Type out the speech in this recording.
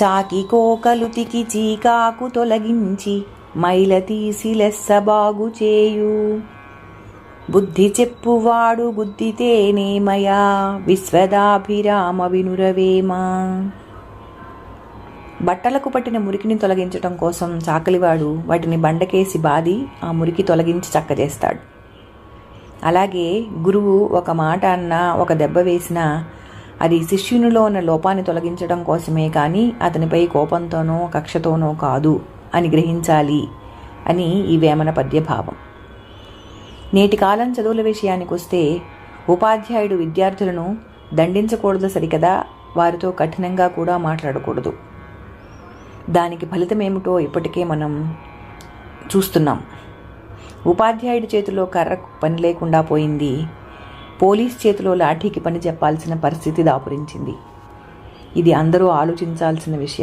చాకి కోకలుతికి చీకాకు తొలగించి మైల తీసి లెస్స బాగు చేయు. బుద్ధి చెప్పువాడు బుద్ధితేనేమయా విశ్వదాభిరామ వినురవేమా బట్టలకు పట్టిన మురికిని తొలగించటం కోసం చాకలివాడు వాటిని బండకేసి బాది ఆ మురికి తొలగించి చక్కజేస్తాడు అలాగే గురువు ఒక మాట అన్నా ఒక దెబ్బ వేసినా అది శిష్యునిలో ఉన్న లోపాన్ని తొలగించడం కోసమే కానీ అతనిపై కోపంతోనో కక్షతోనో కాదు అని గ్రహించాలి అని ఈ వేమన పద్యభావం. నేటి కాలం చదువుల విషయానికి వస్తే ఉపాధ్యాయుడు విద్యార్థులను దండించకూడదు సరికదా వారితో కఠినంగా కూడా మాట్లాడకూడదు. దానికి ఫలితం ఏమిటో ఇప్పటికే మనం చూస్తున్నాం. ఉపాధ్యాయుడి చేతిలో కర్ర పని లేకుండా పోయింది పోలీస్ చేతిలో లాఠీకి పని చెప్పాల్సిన పరిస్థితి దాపురించింది. ఇది అందరూ ఆలోచించాల్సిన విషయం.